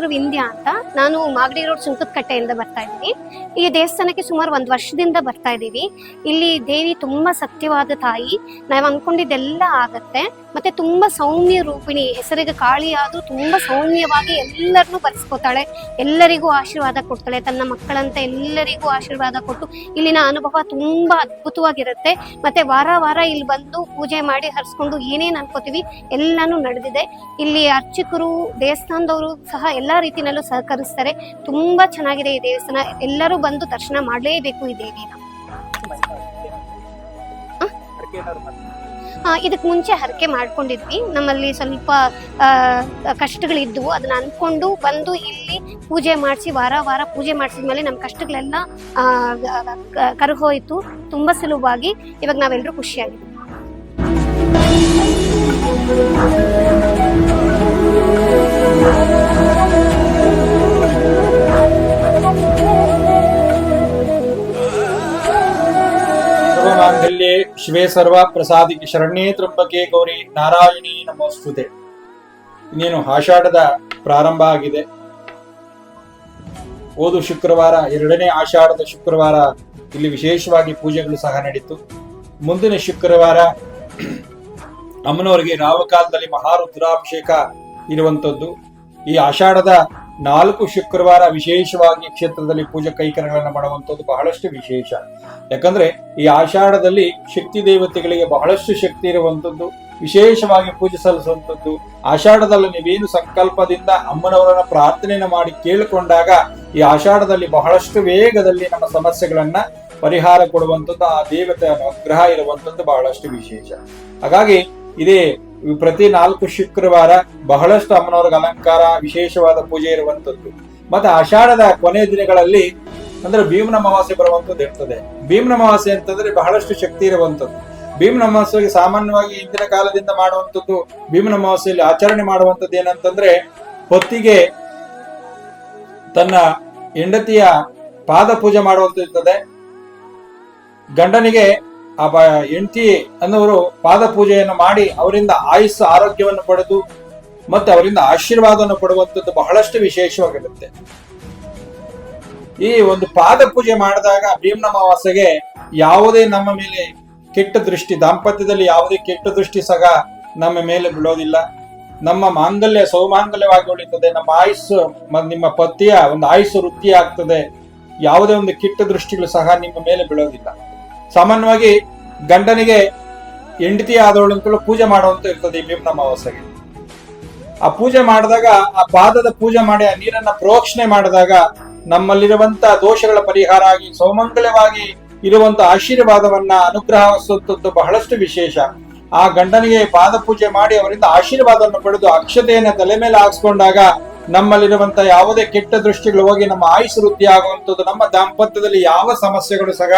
ಹೆಸರು ವಿಂಧ್ಯ ಅಂತ. ನಾನು ಮಾಗಡಿ ರೋಡ್ ಸುಂಕದಕಟ್ಟೆಯಿಂದ ಬರ್ತಾ ಇದ್ದೀನಿ. ಈ ದೇವಸ್ಥಾನಕ್ಕೆ ಸುಮಾರು ಒಂದು ವರ್ಷದಿಂದ ಬರ್ತಾ ಇದ್ದೀವಿ. ಇಲ್ಲಿ ದೇವಿ ತುಂಬಾ ಸತ್ಯವಾದ ತಾಯಿ. ನಾವು ಅನ್ಕೊಂಡಿದ್ದೆಲ್ಲ ಆಗತ್ತೆ. ಮತ್ತೆ ತುಂಬಾ ಸೌಮ್ಯ ರೂಪಿಣಿ, ಹೆಸರಿಗೆ ಕಾಳಿ ಆದ್ರೂ ತುಂಬಾ ಸೌಮ್ಯವಾಗಿ ಎಲ್ಲರನ್ನೂ ಬರ್ಸ್ಕೋತಾಳೆ. ಎಲ್ಲರಿಗೂ ಆಶೀರ್ವಾದ ಕೊಡ್ತಾಳೆ. ತನ್ನ ಮಕ್ಕಳಂತ ಎಲ್ಲರಿಗೂ ಆಶೀರ್ವಾದ ಕೊಟ್ಟು ಇಲ್ಲಿನ ಅನುಭವ ತುಂಬಾ ಅದ್ಭುತವಾಗಿರುತ್ತೆ. ಮತ್ತೆ ವಾರ ವಾರ ಇಲ್ಲಿ ಬಂದು ಪೂಜೆ ಮಾಡಿ ಹರಿಸ್ಕೊಂಡು ಏನೇನ್ ಅನ್ಕೋತೀವಿ ಎಲ್ಲಾನು ನಡೆದಿದೆ. ಇಲ್ಲಿ ಅರ್ಚಕರು, ದೇವಸ್ಥಾನದವರು ಸಹ ಎಲ್ಲಾ ರೀತಿನಲ್ಲೂ ಸಹಕರಿಸ್ತಾರೆ. ತುಂಬಾ ಚೆನ್ನಾಗಿದೆ ಈ ದೇವಸ್ಥಾನ. ಎಲ್ಲರೂ ಬಂದು ದರ್ಶನ ಮಾಡಲೇಬೇಕು ಈ ದೇವಿನ. ಆ, ಇದಕ್ ಮುಂಚೆ ಹರಕೆ ಮಾಡ್ಕೊಂಡಿದ್ವಿ. ನಮ್ಮಲ್ಲಿ ಸ್ವಲ್ಪ ಕಷ್ಟಗಳಿದ್ವು. ಅದನ್ನ ಅನ್ಕೊಂಡು ಬಂದು ಇಲ್ಲಿ ಪೂಜೆ ಮಾಡಿಸಿ ವಾರ ವಾರ ಪೂಜೆ ಮಾಡಿಸಿದ್ಮೇಲೆ ನಮ್ಮ ಕಷ್ಟಗಳೆಲ್ಲ ಆ, ತುಂಬ ಸುಲಭವಾಗಿ ಇವಾಗ ನಾವೆಲ್ಲರೂ ಖುಷಿಯಾಗಿದ್ದೀವಿ ಸರ್ವಮಾಂಗಲ್ಯೆ ಶಿವೇ ಸರ್ವ ಪ್ರಸಾದಿ ಶರಣ್ಯೇ ತ್ರಂಬಕೆ ಗೌರಿ ನಾರಾಯಣಿ ನಮೋಸ್ತುತೆ. ಇನ್ನೇನು ಆಷಾಢದ ಪ್ರಾರಂಭ ಆಗಿದೆ. ಓದು ಶುಕ್ರವಾರ, ಎರಡನೇ ಆಷಾಢದ ಶುಕ್ರವಾರ ಇಲ್ಲಿ ವಿಶೇಷವಾಗಿ ಪೂಜೆಗಳು ಸಹ ನಡೀತು. ಮುಂದಿನ ಶುಕ್ರವಾರ ಅಮ್ಮನವರಿಗೆ ರಾವಕಾಲದಲ್ಲಿ ಮಹಾರುದ್ರಾಭಿಷೇಕ ಇರುವಂತದ್ದು. ಈ ಆಷಾಢದ ನಾಲ್ಕು ಶುಕ್ರವಾರ ವಿಶೇಷವಾಗಿ ಕ್ಷೇತ್ರದಲ್ಲಿ ಪೂಜಾ ಕೈಕರ್ಯಗಳನ್ನು ಮಾಡುವಂಥದ್ದು ಬಹಳಷ್ಟು ವಿಶೇಷ. ಯಾಕಂದ್ರೆ ಈ ಆಷಾಢದಲ್ಲಿ ಶಕ್ತಿ ದೇವತೆಗಳಿಗೆ ಬಹಳಷ್ಟು ಶಕ್ತಿ ಇರುವಂಥದ್ದು, ವಿಶೇಷವಾಗಿ ಪೂಜೆ ಸಲ್ಲಿಸುವಂಥದ್ದು. ಆಷಾಢದಲ್ಲಿ ನೀವೇನು ಸಂಕಲ್ಪದಿಂದ ಅಮ್ಮನವರನ್ನ ಪ್ರಾರ್ಥನೆಯನ್ನು ಮಾಡಿ ಕೇಳಿಕೊಂಡಾಗ ಈ ಆಷಾಢದಲ್ಲಿ ಬಹಳಷ್ಟು ವೇಗದಲ್ಲಿ ನಮ್ಮ ಸಮಸ್ಯೆಗಳನ್ನ ಪರಿಹಾರ ಕೊಡುವಂಥದ್ದು, ಆ ದೇವತೆಯ ಅನುಗ್ರಹ ಇರುವಂಥದ್ದು ಬಹಳಷ್ಟು ವಿಶೇಷ. ಹಾಗಾಗಿ ಇದೇ ಪ್ರತಿ ನಾಲ್ಕು ಶುಕ್ರವಾರ ಬಹಳಷ್ಟು ಅಮ್ಮನವ್ರಿಗೆ ಅಲಂಕಾರ, ವಿಶೇಷವಾದ ಪೂಜೆ ಇರುವಂತದ್ದು ಮತ್ತೆ ಆಷಾಢದ ಕೊನೆಯ ದಿನಗಳಲ್ಲಿ ಅಂದ್ರೆ ಭೀಮನ ಅಮಾವಾಸ್ಯೆ ಬರುವಂತದ್ದು ಇರ್ತದೆ. ಭೀಮನ ಅಮಾವಾಸ್ಯೆ ಅಂತಂದ್ರೆ ಬಹಳಷ್ಟು ಶಕ್ತಿ ಇರುವಂತದ್ದು ಭೀಮನ ಅಮಾವಾಸ್ಯೆಗೆ ಸಾಮಾನ್ಯವಾಗಿ ಹಿಂದಿನ ಕಾಲದಿಂದ ಮಾಡುವಂಥದ್ದು ಭೀಮನ ಅಮಾವಾಸ್ಯೆಯಲ್ಲಿ ಆಚರಣೆ ಮಾಡುವಂಥದ್ದು ಏನಂತಂದ್ರೆ ಹೊತ್ತಿಗೆ ತನ್ನ ಹೆಂಡತಿಯ ಪಾದ ಪೂಜೆ ಮಾಡುವಂತ ಇರ್ತದೆ. ಗಂಡನಿಗೆ ಆ ಹೆಂಡತಿ ಅನ್ನೋರು ಪಾದ ಪೂಜೆಯನ್ನು ಮಾಡಿ ಅವರಿಂದ ಆಯುಸ್ಸು ಆರೋಗ್ಯವನ್ನು ಪಡೆದು ಮತ್ತೆ ಅವರಿಂದ ಆಶೀರ್ವಾದವನ್ನು ಪಡುವಂಥದ್ದು ಬಹಳಷ್ಟು ವಿಶೇಷವಾಗಿರುತ್ತೆ. ಈ ಒಂದು ಪಾದ ಪೂಜೆ ಮಾಡಿದಾಗ ಭೀಮ್ನ ಅಮಾವಾಸ್ಯೆಗೆ ಯಾವುದೇ ನಮ್ಮ ಮೇಲೆ ಕೆಟ್ಟ ದೃಷ್ಟಿ, ದಾಂಪತ್ಯದಲ್ಲಿ ಯಾವುದೇ ಕೆಟ್ಟ ದೃಷ್ಟಿ ಸಹ ನಮ್ಮ ಮೇಲೆ ಬೀಳೋದಿಲ್ಲ. ನಮ್ಮ ಮಾಂಗಲ್ಯ, ಸೌಮಾಂಗಲ್ಯವಾಗಿ ಉಳಿತದೆ. ನಮ್ಮ ಆಯುಸ್ಸು ನಿಮ್ಮ ಪತಿಯ ಒಂದು ಆಯುಸ್ಸು ವೃತ್ತಿ ಆಗ್ತದೆ ಯಾವುದೇ ಒಂದು ಕೆಟ್ಟ ದೃಷ್ಟಿಗಳು ಸಹ ನಿಮ್ಮ ಮೇಲೆ ಬೀಳೋದಿಲ್ಲ. ಸಾಮಾನ್ಯವಾಗಿ ಗಂಡನಿಗೆ ಹೆಂಡತಿ ಆದವಳು ಅಂತಲೂ ಪೂಜೆ ಮಾಡುವಂತ ಇರ್ತದೆ ಈ ಭೀಮ್ನ ಅಮಾವಾಸ್ಯೆಗೆ. ಆ ಪೂಜೆ ಮಾಡಿದಾಗ, ಆ ಪಾದದ ಪೂಜೆ ಮಾಡಿ, ಆ ನೀರನ್ನ ಪ್ರೋಕ್ಷಣೆ ಮಾಡಿದಾಗ ನಮ್ಮಲ್ಲಿರುವಂತ ದೋಷಗಳ ಪರಿಹಾರ ಆಗಿ, ಸೌಮಂಗಲ್ಯವಾಗಿ ಇರುವಂತ ಆಶೀರ್ವಾದವನ್ನ ಅನುಗ್ರಹಿಸುವಂತದ್ದು ಬಹಳಷ್ಟು ವಿಶೇಷ. ಆ ಗಂಡನಿಗೆ ಪಾದ ಪೂಜೆ ಮಾಡಿ ಅವರಿಂದ ಆಶೀರ್ವಾದವನ್ನು ಪಡೆದು ಅಕ್ಷತೆಯನ್ನ ತಲೆ ಮೇಲೆ ಹಾಕ್ಸ್ಕೊಂಡಾಗ ನಮ್ಮಲ್ಲಿರುವಂತ ಯಾವುದೇ ಕೆಟ್ಟ ದೃಷ್ಟಿಗಳು ಹೋಗಿ ನಮ್ಮ ಆಯುಷ್ ವೃದ್ಧಿ ಆಗುವಂಥದ್ದು ನಮ್ಮ ದಾಂಪತ್ಯದಲ್ಲಿ ಯಾವ ಸಮಸ್ಯೆಗಳು ಸಹ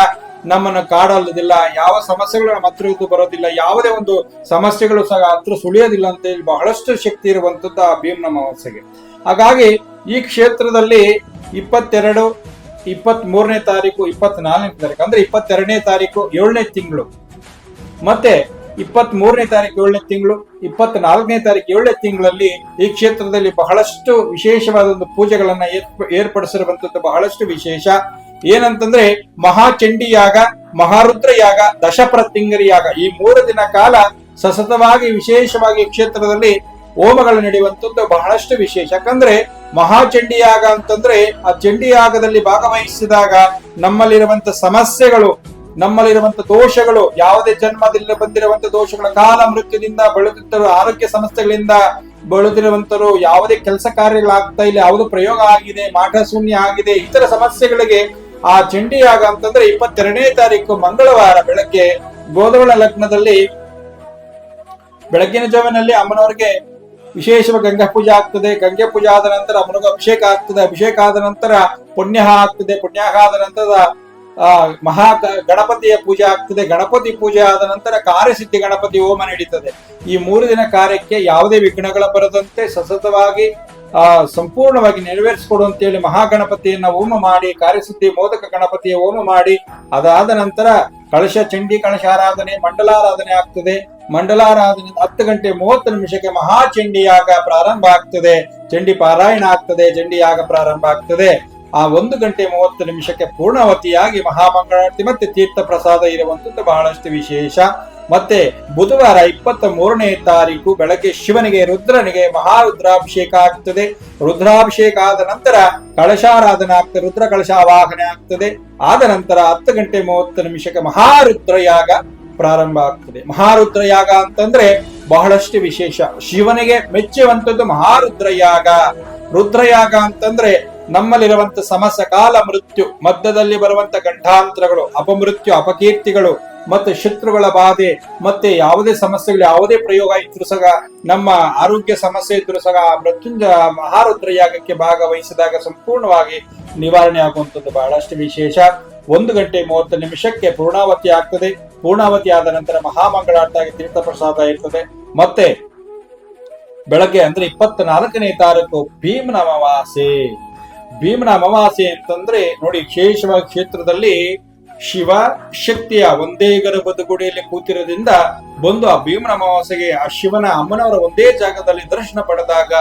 ನಮ್ಮನ್ನು ಕಾಡಲ್ಲದಿಲ್ಲ, ಯಾವ ಸಮಸ್ಯೆಗಳು ನಮ್ಮ ಹತ್ರ ಇದ್ದು ಬರೋದಿಲ್ಲ, ಯಾವುದೇ ಒಂದು ಸಮಸ್ಯೆಗಳು ಸಹ ಹತ್ರ ಸುಳಿಯೋದಿಲ್ಲ ಅಂತ ಹೇಳಿ ಬಹಳಷ್ಟು ಶಕ್ತಿ ಇರುವಂತದ್ದು ಆ ಭೀಮನ ಅಮಾವಾಸ್ಯೆಗೆ ಹಾಗಾಗಿ ಈ ಕ್ಷೇತ್ರದಲ್ಲಿ ಇಪ್ಪತ್ತೆರಡು ಇಪ್ಪತ್ತ್ ಮೂರನೇ ತಾರೀಕು, ಇಪ್ಪತ್ನಾಲ್ಕನೇ ತಾರೀಕು, ಅಂದ್ರೆ ಇಪ್ಪತ್ತೆರಡನೇ ತಾರೀಕು, ಏಳನೇ ತಿಂಗಳು. ಮತ್ತೆ ಇಪ್ಪತ್ತ್ ಮೂರನೇ ತಾರೀಕು ಏಳನೇ ತಿಂಗಳು, ಇಪ್ಪತ್ನಾಲ್ಕನೇ ತಾರೀಕು ಏಳನೇ ತಿಂಗಳಲ್ಲಿ ಈ ಕ್ಷೇತ್ರದಲ್ಲಿ ಬಹಳಷ್ಟು ವಿಶೇಷವಾದ ಒಂದು ಪೂಜೆಗಳನ್ನ ಏರ್ಪ- ಏರ್ಪಡಿಸಿರುವಂತದ್ದು ಬಹಳಷ್ಟು ವಿಶೇಷ. ಏನಂತಂದ್ರೆ ಮಹಾಚಂಡಿ ಯಾಗ ಮಹಾರುದ್ರ ಯಾಗ ದಶಪ್ರತಿಂಗರಿ ಯಾಗ ಈ ಮೂರು ದಿನ ಕಾಲ ಸತತವಾಗಿ ವಿಶೇಷವಾಗಿ ಕ್ಷೇತ್ರದಲ್ಲಿ ಹೋಮಗಳು ನಡೆಯುವಂತದ್ದು ಬಹಳಷ್ಟು ವಿಶೇಷ. ಯಾಕಂದ್ರೆ ಮಹಾಚಂಡಿಯಾಗ ಅಂತಂದ್ರೆ ಆ ಚಂಡಿಯಾಗದಲ್ಲಿ ಭಾಗವಹಿಸಿದಾಗ ನಮ್ಮಲ್ಲಿರುವಂತ ಸಮಸ್ಯೆಗಳು ನಮ್ಮಲ್ಲಿರುವಂತ ದೋಷಗಳು, ಯಾವುದೇ ಜನ್ಮದಲ್ಲಿ ಬಂದಿರುವಂತ ದೋಷಗಳ, ಕಾಲ ಮೃತ್ಯುದಿಂದ ಬಳಲುತ್ತಿರುವ ಆರೋಗ್ಯ ಸಮಸ್ಯೆಗಳಿಂದ ಬಳಲುತ್ತಿರುವಂತರು ಯಾವುದೇ ಕೆಲಸ ಕಾರ್ಯಗಳಾಗ್ತಾ ಇಲ್ಲ, ಯಾವುದು ಪ್ರಯೋಗ ಆಗಿದೆ ಮಾಟ ಶೂನ್ಯ ಆಗಿದೆ, ಇತರ ಸಮಸ್ಯೆಗಳಿಗೆ ಆ ಚಂಡಿ ಯಾಗ ಅಂತಂದ್ರೆ ಇಪ್ಪತ್ತೆರಡನೇ ತಾರೀಕು ಮಂಗಳವಾರ ಬೆಳಗ್ಗೆ ಗೋದವಳ ಲಗ್ನದಲ್ಲಿ ಬೆಳಗ್ಗಿನ ಜಾವನಲ್ಲಿ ಅಮ್ಮನವರಿಗೆ ವಿಶೇಷವಾಗಿ ಗಂಗಾ ಪೂಜೆ ಆಗ್ತದೆ. ಗಂಗೆ ಪೂಜೆ ಆದ ನಂತರ ಅಮ್ಮನಿಗೆ ಅಭಿಷೇಕ ಆಗ್ತದೆ. ಅಭಿಷೇಕ ಆದ ನಂತರ ಪುಣ್ಯ ಆಗ್ತದೆ. ಪುಣ್ಯ ಆದ ನಂತರ ಮಹಾ ಗಣಪತಿಯ ಪೂಜೆ ಆಗ್ತದೆ. ಗಣಪತಿ ಪೂಜೆ ಆದ ನಂತರ ಕಾರ್ಯಸಿದ್ಧಿ ಗಣಪತಿ ಹೋಮ ನಡೀತದೆ. ಈ ಮೂರು ದಿನ ಕಾರ್ಯಕ್ಕೆ ಯಾವುದೇ ವಿಘ್ನಗಳ ಬರದಂತೆ ಸತತವಾಗಿ, ಆ, ಸಂಪೂರ್ಣವಾಗಿ ನೆರವೇರಿಸಿಕೊಡುವಂತೇಳಿ ಮಹಾಗಣಪತಿಯನ್ನ ಹೋಮ ಮಾಡಿ, ಕಾರ್ಯಸಿದ್ಧಿ ಮೋದಕ ಗಣಪತಿಯ ಹೋಮ ಮಾಡಿ, ಅದಾದ ನಂತರ ಕಳಶ ಚಂಡಿ, ಕಳಶ ಆರಾಧನೆ, ಮಂಡಲಾರಾಧನೆ ಆಗ್ತದೆ. ಮಂಡಲಾರಾಧನೆ ಹತ್ತು ಗಂಟೆ ಮೂವತ್ತು ನಿಮಿಷಕ್ಕೆ ಮಹಾಚಂಡಿಯಾಗ ಪ್ರಾರಂಭ ಆಗ್ತದೆ. ಚಂಡಿ ಪಾರಾಯಣ ಆಗ್ತದೆ. ಚಂಡಿಯಾಗ ಪ್ರಾರಂಭ ಆಗ್ತದೆ. ಆ ಒಂದು ಗಂಟೆ ಮೂವತ್ತು ನಿಮಿಷಕ್ಕೆ ಪೂರ್ಣಾವತಿಯಾಗಿ ಮಹಾಮಂಗಳಾರತಿ ಮತ್ತೆ ತೀರ್ಥ ಪ್ರಸಾದ ಇರುವಂತದ್ದು ಬಹಳಷ್ಟು ವಿಶೇಷ. ಮತ್ತೆ ಬುಧವಾರ ಇಪ್ಪತ್ತ ಮೂರನೇ ತಾರೀಕು ಬೆಳಗ್ಗೆ ಶಿವನಿಗೆ, ರುದ್ರನಿಗೆ ಮಹಾರುದ್ರಾಭಿಷೇಕ ಆಗ್ತದೆ. ರುದ್ರಾಭಿಷೇಕ ಆದ ನಂತರ ಕಳಶಾರಾಧನೆ ಆಗ್ತದೆ. ರುದ್ರ ಕಳಶಾವಾಹನೆ ಆಗ್ತದೆ. ಆದ ನಂತರ ಹತ್ತು ಗಂಟೆ ಮೂವತ್ತು ನಿಮಿಷಕ್ಕೆ ಮಹಾರುದ್ರ ಯಾಗ ಪ್ರಾರಂಭ ಆಗ್ತದೆ. ಮಹಾರುದ್ರ ಯಾಗ ಅಂತಂದ್ರೆ ಬಹಳಷ್ಟು ವಿಶೇಷ. ಶಿವನಿಗೆ ಮೆಚ್ಚುವಂತದ್ದು ಮಹಾರುದ್ರ ಯಾಗ ರುದ್ರಯಾಗ ಅಂತಂದ್ರೆ ನಮ್ಮಲ್ಲಿರುವಂತ ಸಮಸಕಾಲ ಕಾಲ ಮೃತ್ಯು, ಮಧ್ಯದಲ್ಲಿ ಬರುವಂತ ಗಂಠಾಂತರಗಳು ಅಪಮೃತ್ಯು, ಅಪಕೀರ್ತಿಗಳು ಮತ್ತೆ ಶತ್ರುಗಳ ಬಾಧೆ ಮತ್ತೆ ಯಾವುದೇ ಸಮಸ್ಯೆಗಳು, ಯಾವುದೇ ಪ್ರಯೋಗ ಇದ್ರು ಸಹ, ನಮ್ಮ ಆರೋಗ್ಯ ಸಮಸ್ಯೆ ಇದ್ರು ಸಹ ಮೃತ್ಯುಂಜ ಮೃತ್ಯುಂಜಯ ಮಹಾರುದ್ರ ಯಾಗಕ್ಕೆ ಭಾಗವಹಿಸಿದಾಗ ಸಂಪೂರ್ಣವಾಗಿ ನಿವಾರಣೆ ಆಗುವಂಥದ್ದು ಬಹಳಷ್ಟು ವಿಶೇಷ. ಒಂದು ಗಂಟೆ ಮೂವತ್ತು ನಿಮಿಷಕ್ಕೆ ಪೂರ್ಣಾವತಿ ಆಗ್ತದೆ. ಪೂರ್ಣಾವತಿ ಆದ ನಂತರ ಮಹಾಮಂಗಳಾರ್ತಾಗಿ ತೀರ್ಥ ಪ್ರಸಾದ ಇರ್ತದೆ. ಮತ್ತೆ ಬೆಳಗ್ಗೆ ಅಂದ್ರೆ ಇಪ್ಪತ್ತ್ ನಾಲ್ಕನೇ ತಾರೀಕು ಭೀಮನ ಭೀಮನ ಅಮಾವಾಸ್ಯೆ ಅಂತಂದ್ರೆ ನೋಡಿ ವಿಶೇಷವಾಗಿ ಕ್ಷೇತ್ರದಲ್ಲಿ ಶಿವ ಶಕ್ತಿಯ ಒಂದೇ ಗರ್ಭದ ಗುಡಿಯಲ್ಲಿ ಕೂತಿರೋದ್ರಿಂದ ಬಂದು ಆ ಭೀಮನ ಅಮಾವಾಸ್ಯೆಗೆ ಆ ಶಿವನ ಅಮ್ಮನವರ ಒಂದೇ ಜಾಗದಲ್ಲಿ ದರ್ಶನ ಪಡೆದಾಗ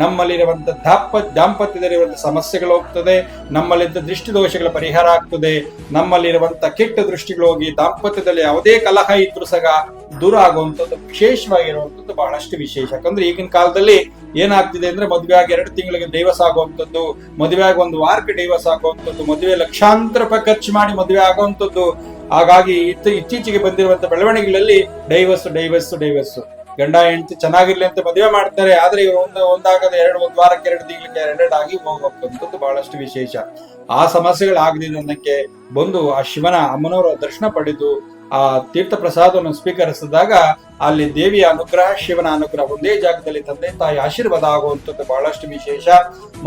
ನಮ್ಮಲ್ಲಿರುವಂತ ದಾಪ ದಾಂಪತ್ಯದಲ್ಲಿರುವಂತ ಸಮಸ್ಯೆಗಳು ಹೋಗ್ತದೆ, ನಮ್ಮಲ್ಲಿದ್ದ ದೃಷ್ಟಿದೋಷಗಳ ಪರಿಹಾರ ಆಗ್ತದೆ, ನಮ್ಮಲ್ಲಿರುವಂಥ ಕೆಟ್ಟ ದೃಷ್ಟಿಗಳು ಹೋಗಿ ದಾಂಪತ್ಯದಲ್ಲಿ ಯಾವುದೇ ಕಲಹ ಇದ್ರೂ ಸಹ ದೂರ ಆಗುವಂಥದ್ದು ವಿಶೇಷವಾಗಿರುವಂಥದ್ದು ಬಹಳಷ್ಟು ವಿಶೇಷ. ಯಾಕಂದ್ರೆ ಈಗಿನ ಕಾಲದಲ್ಲಿ ಏನಾಗ್ತಿದೆ ಅಂದ್ರೆ ಮದುವೆ ಆಗಿ ಎರಡು ತಿಂಗಳಿಗೆ ದೈವಸ ಆಗುವಂಥದ್ದು ಮದುವೆ ಆಗಿ ಒಂದು ವಾರಕ್ಕೆ ಡೈವರ್ಸ್ ಆಗುವಂಥದ್ದು ಮದುವೆ ಲಕ್ಷಾಂತರ ರೂಪಾಯಿ ಖರ್ಚು ಮಾಡಿ ಮದುವೆ ಆಗುವಂಥದ್ದು. ಹಾಗಾಗಿ ಇತ್ತ, ಇತ್ತೀಚೆಗೆ ಬಂದಿರುವಂತಹ ಬೆಳವಣಿಗೆಗಳಲ್ಲಿ ಡೈವರ್ಸ್ ಡೈವರ್ಸ್ ಡೈವರ್ಸ್ ಗಂಡ ಹೆಂಡತಿ ಚೆನ್ನಾಗಿರ್ಲಿ ಅಂತ ಮದುವೆ ಮಾಡ್ತಾರೆ, ಆದ್ರೆ ಇವ್ರು ಒಂದು ಒಂದಾಗದ ಎರಡು, ಒಂದು ವಾರಕ್ಕೆ ಎರಡು ತಿಂಗಳಿಗೆ ಎರಡೆರಡು ಆಗಿ ಹೋಗ್ಬೇಕಂತದ್ದು ಬಹಳಷ್ಟು ವಿಶೇಷ. ಆ ಸಮಸ್ಯೆಗಳು ನನ್ನಕ್ಕೆ ಬಂದು ಆ ಶಿವನ ಅಮ್ಮನವರ ದರ್ಶನ ಪಡೆದು ಆ ತೀರ್ಥ ಪ್ರಸಾದವನ್ನು ಸ್ವೀಕರಿಸಿದಾಗ ಅಲ್ಲಿ ದೇವಿಯ ಅನುಗ್ರಹ, ಶಿವನ ಅನುಗ್ರಹ ಒಂದೇ ಜಾಗದಲ್ಲಿ ತಂದೆ ತಾಯಿ ಆಶೀರ್ವಾದ ಆಗುವಂಥದ್ದು ಬಹಳಷ್ಟು ವಿಶೇಷ.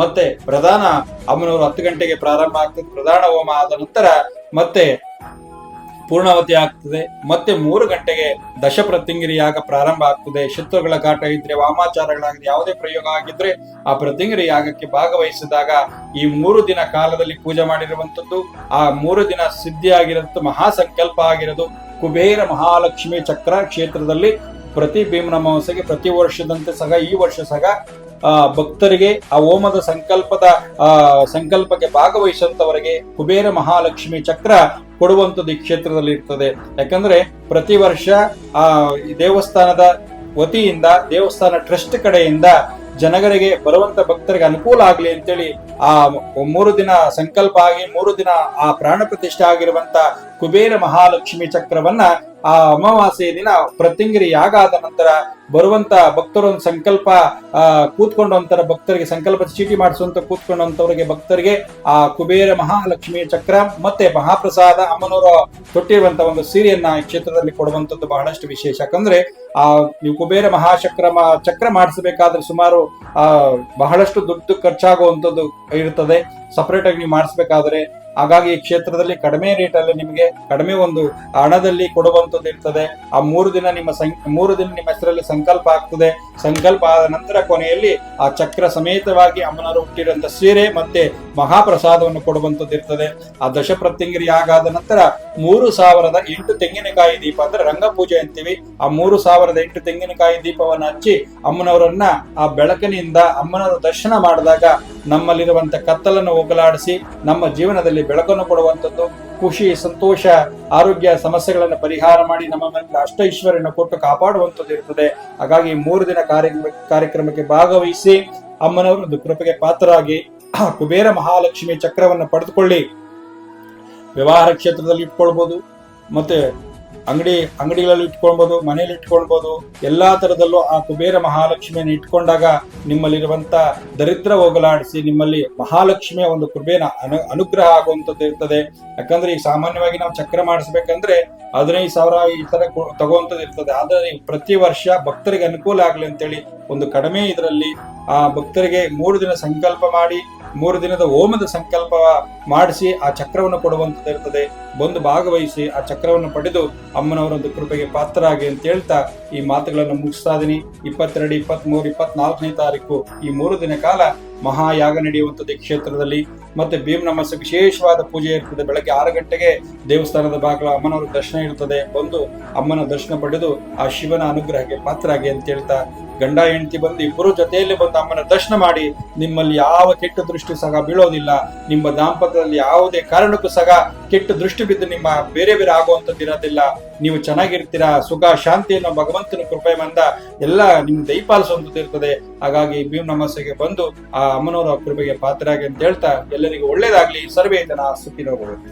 ಮತ್ತೆ ಪ್ರಧಾನ ಅಮ್ಮನವರು ಹತ್ತು ಗಂಟೆಗೆ ಪ್ರಾರಂಭ ಆಗ್ತದೆ, ಪ್ರಧಾನ ಹೋಮ ಆದ ನಂತರ ಮತ್ತೆ ಪೂರ್ಣಾವತಿ ಆಗ್ತದೆ. ಮತ್ತೆ ಮೂರು ಗಂಟೆಗೆ ದಶ ಯಾಗ ಪ್ರಾರಂಭ ಆಗ್ತದೆ. ಶತ್ರುಗಳ ಕಾಟ ಇದ್ರೆ ವಾಮಾಚಾರಗಳಾಗಿದ್ರೆ ಯಾವುದೇ ಪ್ರಯೋಗ ಆಗಿದ್ರೆ ಆ ಪ್ರತಿಂಗಿರಿ ಯಾಗಕ್ಕೆ ಭಾಗವಹಿಸಿದಾಗ ಈ ಮೂರು ದಿನ ಕಾಲದಲ್ಲಿ ಪೂಜೆ ಮಾಡಿರುವಂತದ್ದು ಆ ಮೂರು ದಿನ ಸಿದ್ಧಿ ಆಗಿರೋದು ಮಹಾ ಸಂಕಲ್ಪ ಆಗಿರೋದು ಕುಬೇರ ಮಹಾಲಕ್ಷ್ಮಿ ಚಕ್ರ ಕ್ಷೇತ್ರದಲ್ಲಿ ಪ್ರತಿ ಭೀಮನ ಅಮಾವಾಸ್ಯೆಗೆ ಪ್ರತಿ ವರ್ಷದಂತೆ ಸಹ ಈ ವರ್ಷ ಸಹ ಭಕ್ತರಿಗೆ ಆ ಹೋಮದ ಸಂಕಲ್ಪದ ಸಂಕಲ್ಪಕ್ಕೆ ಭಾಗವಹಿಸಂತವರಿಗೆ ಕುಬೇರ ಮಹಾಲಕ್ಷ್ಮಿ ಚಕ್ರ ಕೊಡುವಂಥದ್ದು ಈ ಕ್ಷೇತ್ರದಲ್ಲಿ ಇರ್ತದೆ. ಯಾಕಂದ್ರೆ ಪ್ರತಿ ವರ್ಷ, ಆ ದೇವಸ್ಥಾನದ ವತಿಯಿಂದ, ದೇವಸ್ಥಾನ ಟ್ರಸ್ಟ್ ಕಡೆಯಿಂದ ಜನಗರಿಗೆ ಬರುವಂತ ಭಕ್ತರಿಗೆ ಅನುಕೂಲ ಆಗ್ಲಿ ಅಂತೇಳಿ ಆ ಮೂರು ದಿನ ಸಂಕಲ್ಪ ಆಗಿ, ಮೂರು ದಿನ ಆ ಪ್ರಾಣ ಪ್ರತಿಷ್ಠೆ ಆಗಿರುವಂತ ಕುಬೇರ ಮಹಾಲಕ್ಷ್ಮಿ ಚಕ್ರವನ್ನ ಆ ಅಮಾವಾಸ್ಯೆಯ ದಿನ ಪ್ರತಿಂಗಿರಿ ಯಾಗ ಆದ ನಂತರ ಬರುವಂತ ಭಕ್ತರು ಸಂಕಲ್ಪ, ಆ, ಕೂತ್ಕೊಂಡಂತರ ಭಕ್ತರಿಗೆ ಸಂಕಲ್ಪ ಚೀಟಿ ಮಾಡಿಸುವಂತ ಕೂತ್ಕೊಂಡಂತವರಿಗೆ ಭಕ್ತರಿಗೆ ಆ ಕುಬೇರ ಮಹಾಲಕ್ಷ್ಮಿಯ ಚಕ್ರ ಮತ್ತೆ ಮಹಾಪ್ರಸಾದ ಅಮ್ಮನವರ ತೊಟ್ಟಿರುವಂತ ಒಂದು ಸೀರೆಯನ್ನ ಈ ಕ್ಷೇತ್ರದಲ್ಲಿ ಕೊಡುವಂತದ್ದು ಬಹಳಷ್ಟು ವಿಶೇಷ. ಯಾಕಂದ್ರೆ ಆ ನೀವು ಕುಬೇರ ಮಹಾಚಕ್ರ ಚಕ್ರ ಮಾಡಿಸಬೇಕಾದ್ರೆ ಸುಮಾರು, ಆ, ಬಹಳಷ್ಟು ದುಡ್ಡು ಖರ್ಚಾಗುವಂತದ್ದು ಇರ್ತದೆ. ಸಪರೇಟ್ ಆಗಿ ನೀವು ಮಾಡಿಸ್ಬೇಕಾದ್ರೆ ಹಾಗಾಗಿ ಈ ಕ್ಷೇತ್ರದಲ್ಲಿ ಕಡಿಮೆ ರೇಟಲ್ಲಿ ನಿಮಗೆ ಕಡಿಮೆ ಒಂದು ಹಣದಲ್ಲಿ ಕೊಡುವಂತದ್ದು ಇರ್ತದೆ. ಆ ಮೂರು ದಿನ ನಿಮ್ಮ ಮೂರು ದಿನ ನಿಮ್ಮ ಹೆಸರಲ್ಲಿ ಸಂಕಲ್ಪ ಆಗ್ತದೆ. ಸಂಕಲ್ಪ ಆದ ನಂತರ ಕೊನೆಯಲ್ಲಿ ಆ ಚಕ್ರ ಸಮೇತವಾಗಿ ಅಮ್ಮನವರು ಹುಟ್ಟಿರುವಂಥ ಸೀರೆ ಮತ್ತೆ ಮಹಾಪ್ರಸಾದವನ್ನು ಕೊಡುವಂತದ್ದು ಇರ್ತದೆ. ಆ ದಶ ಪ್ರತ್ಯಂಗಿರಿ ಆಗಾದ ನಂತರ ಮೂರು ಸಾವಿರದ ಎಂಟು ತೆಂಗಿನಕಾಯಿ ದೀಪ ಅಂದ್ರೆ ರಂಗಪೂಜೆ ಅಂತೀವಿ. ಆ ಮೂರು ಸಾವಿರದ ಎಂಟು ತೆಂಗಿನಕಾಯಿ ದೀಪವನ್ನು ಹಚ್ಚಿ ಅಮ್ಮನವರನ್ನ ಆ ಬೆಳಕಿನಿಂದ ಅಮ್ಮನವರು ದರ್ಶನ ಮಾಡಿದಾಗ ನಮ್ಮಲ್ಲಿರುವಂತ ಕತ್ತಲನ್ನು ಹೋಗಲಾಡಿಸಿ ನಮ್ಮ ಜೀವನದಲ್ಲಿ ಬೆಳಕನ್ನು ಕೊಡುವಂಥದ್ದು, ಖುಷಿ, ಸಂತೋಷ, ಆರೋಗ್ಯ, ಸಮಸ್ಯೆಗಳನ್ನು ಪರಿಹಾರ ಮಾಡಿ ನಮ್ಮ ಮನೆಯಲ್ಲಿ ಅಷ್ಟೈಶ್ವರ್ಯನ ಕೊಟ್ಟು ಕಾಪಾಡುವಂಥದ್ದು ಇರ್ತದೆ. ಹಾಗಾಗಿ ಮೂರು ದಿನ ಕಾರ್ಯಕ್ರಮ, ಕಾರ್ಯಕ್ರಮಕ್ಕೆ ಭಾಗವಹಿಸಿ ಅಮ್ಮನವರು ಒಂದು ಕೃಪೆಗೆ ಪಾತ್ರರಾಗಿ ಕುಬೇರ ಮಹಾಲಕ್ಷ್ಮಿ ಚಕ್ರವನ್ನು ಪಡೆದುಕೊಳ್ಳಿ. ವ್ಯವಹಾರ ಕ್ಷೇತ್ರದಲ್ಲಿ ಇಟ್ಕೊಳ್ಬೋದು, ಮತ್ತೆ ಅಂಗಡಿ ಅಂಗಡಿಗಳಲ್ಲಿ ಇಟ್ಕೊಳ್ಬಹುದು ಮನೆಯಲ್ಲಿ ಇಟ್ಕೊಳ್ಬಹುದು ಎಲ್ಲಾ ತರದಲ್ಲೂ ಆ ಕುಬೇರ ಮಹಾಲಕ್ಷ್ಮಿಯನ್ನು ಇಟ್ಕೊಂಡಾಗ ನಿಮ್ಮಲ್ಲಿರುವಂತ ದರಿದ್ರ ಹೋಗಲಾಡಿಸಿ ನಿಮ್ಮಲ್ಲಿ ಮಹಾಲಕ್ಷ್ಮಿಯ ಒಂದು ಕುಬೇನ ಅನು ಅನುಗ್ರಹ ಆಗುವಂತದ್ದು ಇರ್ತದೆ. ಯಾಕಂದ್ರೆ ಈಗ ಸಾಮಾನ್ಯವಾಗಿ ನಾವು ಚಕ್ರ ಮಾಡಿಸ್ಬೇಕಂದ್ರೆ ಹದಿನೈದು ಸಾವಿರ ಈ ತರ ತಗೋಂತದ್ದು ಇರ್ತದೆ. ಆದರೆ ಪ್ರತಿ ವರ್ಷ ಭಕ್ತರಿಗೆ ಅನುಕೂಲ ಆಗಲಿ ಅಂತೇಳಿ ಒಂದು ಕಡಿಮೆ ಇದರಲ್ಲಿ ಆ ಭಕ್ತರಿಗೆ ಮೂರು ದಿನ ಸಂಕಲ್ಪ ಮಾಡಿ, ಮೂರು ದಿನದ ಹೋಮದ ಸಂಕಲ್ಪ ಮಾಡಿಸಿ ಆ ಚಕ್ರವನ್ನು ಕೊಡುವಂತದ್ದಿರ್ತದೆ. ಬಂದು ಭಾಗವಹಿಸಿ ಆ ಚಕ್ರವನ್ನು ಪಡೆದು ಅಮ್ಮನವರ ಒಂದು ಕೃಪೆಗೆ ಪಾತ್ರರಾಗಿ ಅಂತ ಹೇಳ್ತಾ ಈ ಮಾತುಗಳನ್ನು ಮುಗಿಸ್ತಾ ಇದ್ದೀನಿ ಇಪ್ಪತ್ತೆರಡು ಇಪ್ಪತ್ತ್ ಮೂರು ಇಪ್ಪತ್ನಾಲ್ಕನೇ ತಾರೀಕು ಈ ಮೂರು ದಿನ ಕಾಲ ಮಹಾಯಾಗ ನಡೆಯುವಂಥದ್ದು ಕ್ಷೇತ್ರದಲ್ಲಿ. ಮತ್ತೆ ಭೀಮ್ ನಮಸ್ಸೆ ವಿಶೇಷವಾದ ಪೂಜೆ ಇರ್ತದೆ. ಬೆಳಗ್ಗೆ ಆರು ಗಂಟೆಗೆ ದೇವಸ್ಥಾನದ ಬಾಗಿಲ ಅಮ್ಮನವರ ದರ್ಶನ ಇರ್ತದೆ. ಬಂದು ಅಮ್ಮನ ದರ್ಶನ ಪಡೆದು ಆ ಶಿವನ ಅನುಗ್ರಹಕ್ಕೆ ಪಾತ್ರರಾಗಿ ಅಂತ ಹೇಳ್ತಾ. ಗಂಡ, ಹೆಂಡತಿ ಬಂದು ಇಬ್ಬರು ಜೊತೆಯಲ್ಲಿ ಬಂದು ಅಮ್ಮನ ದರ್ಶನ ಮಾಡಿ ನಿಮ್ಮಲ್ಲಿ ಯಾವ ಕೆಟ್ಟ ದೃಷ್ಟಿ ಸಹ ಬೀಳೋದಿಲ್ಲ. ನಿಮ್ಮ ದಾಂಪತ್ಯದಲ್ಲಿ ಯಾವುದೇ ಕಾರಣಕ್ಕೂ ಸಹ ಕೆಟ್ಟ ದೃಷ್ಟಿ ಬಿದ್ದು ನಿಮ್ಮ ಬೇರೆ ಬೇರೆ ಆಗುವಂಥದ್ದು ಇರೋದಿಲ್ಲ. ನೀವು ಚೆನ್ನಾಗಿರ್ತೀರಾ? ಸುಖ ಶಾಂತಿಯನ್ನು ಭಗವಂತನ ಕೃಪೆ ಬಂದ ಎಲ್ಲ ನಿಮ್ ದಯಪಾಲಿಸುವಂಥದ್ದು ಇರ್ತದೆ. ಹಾಗಾಗಿ ಭೀಮ್ ನಮಸ್ಸೆಗೆ ಬಂದು ಆ ಅಮ್ಮನವರ ಕೃಪೆಗೆ ಪಾತ್ರರಾಗಿ ಅಂತ ಹೇಳ್ತಾ ಎಲ್ಲರಿಗೂ ಒಳ್ಳೇದಾಗ್ಲಿ. ಸರ್ವೇ ಜನ ಸುಖಿನೋ ಭವಂತು.